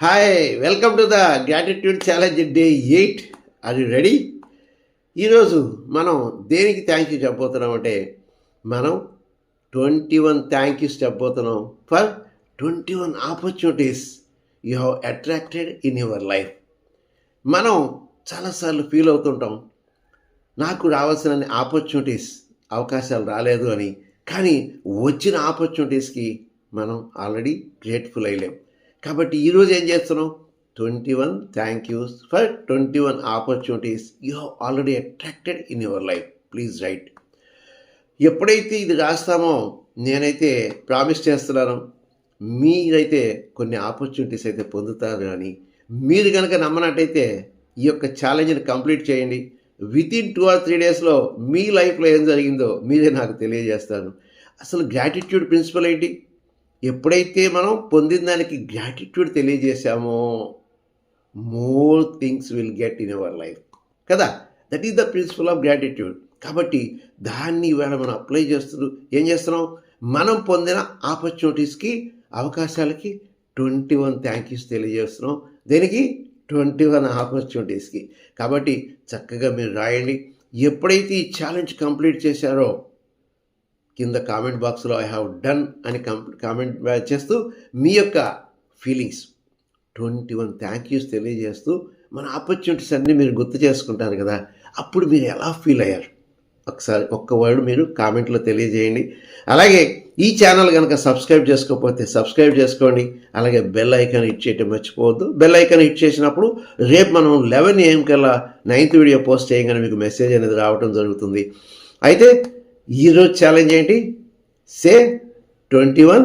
Hi welcome to the gratitude challenge day eight అది ready ఈరోజు మనం దేనికి థ్యాంక్ యూ చెప్పబోతున్నాం అంటే మనం twenty one thank yous చెప్పబోతున్నాం for twenty one opportunities you have attracted in your life మనం చాలాసార్లు ఫీల్ అవుతుంటాం నాకు రావాల్సిన ఆపర్చునిటీస్ అవకాశాలు రాలేదు అని కానీ వచ్చిన ఆపర్చునిటీస్కి మనం ఆల్రెడీ గ్రేట్ఫుల్ అయ్యలేం. కాబట్టి ఈరోజు ఏం చేస్తున్నాం twenty one thank yous for twenty one opportunities you have already attracted in your life please write ఎప్పుడైతే ఇది రాస్తామో నేనైతే ప్రామిస్ చేస్తున్నాను మీరైతే కొన్ని ఆపర్చునిటీస్ అయితే పొందుతారు కానీ మీరు కనుక నమ్మనట్టయితే ఈ యొక్క ఛాలెంజ్ని కంప్లీట్ చేయండి. Within two or three డేస్లో మీ లైఫ్లో ఏం జరిగిందో మీరే నాకు తెలియజేస్తారు. అసలు గ్రాటిట్యూడ్ ప్రిన్సిపల్ ఏంటి? ఎప్పుడైతే మనం పొందిన దానికి gratitude తెలియజేశామో more things will get in our life కదా? That is the principle of gratitude కాబట్టి దాన్ని ఇవాళ మనం అప్లై చేస్తూ ఏం చేస్తున్నాం? మనం పొందిన ఆపర్చునిటీస్కి అవకాశాలకి ట్వంటీ వన్ థ్యాంక్ యూస్ తెలియజేస్తున్నాం. దీనికి? ట్వంటీ వన్ ఆపర్చునిటీస్కి కాబట్టి చక్కగా మీరు రాయండి. ఎప్పుడైతే ఈ ఛాలెంజ్ కంప్లీట్ చేశారో కింద కామెంట్ బాక్స్లో ఐ హ్యావ్ డన్ అని కామెంట్ చేస్తూ మీ యొక్క feelings twenty one thank yous తెలియజేస్తూ మన ఆపర్చునిటీస్ అన్నీ మీరు గుర్తు చేసుకుంటారు కదా అప్పుడు మీరు ఎలా ఫీల్ అయ్యారు? ఒకసారి ఒక్క వర్డ్ మీరు కామెంట్లో తెలియజేయండి. అలాగే ఈ ఛానల్ కనుక సబ్స్క్రైబ్ చేసుకోకపోతే సబ్స్క్రైబ్ చేసుకోండి. అలాగే బెల్ ఐకాన్ హిట్ చేయటం మర్చిపోవద్దు. బెల్ ఐకాన్ హిట్ చేసినప్పుడు రేపు మనం లెవెన్ ఏఎం కల్లా నైన్త్ వీడియో పోస్ట్ చేయగానే మీకు మెసేజ్ అనేది రావడం జరుగుతుంది. అయితే ఈరోజు ఛాలెంజ్ ఏంటి? Say twenty one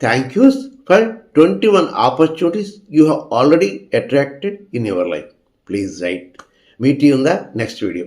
thank yous for twenty one opportunities you have already attracted in your life please write meet you the next video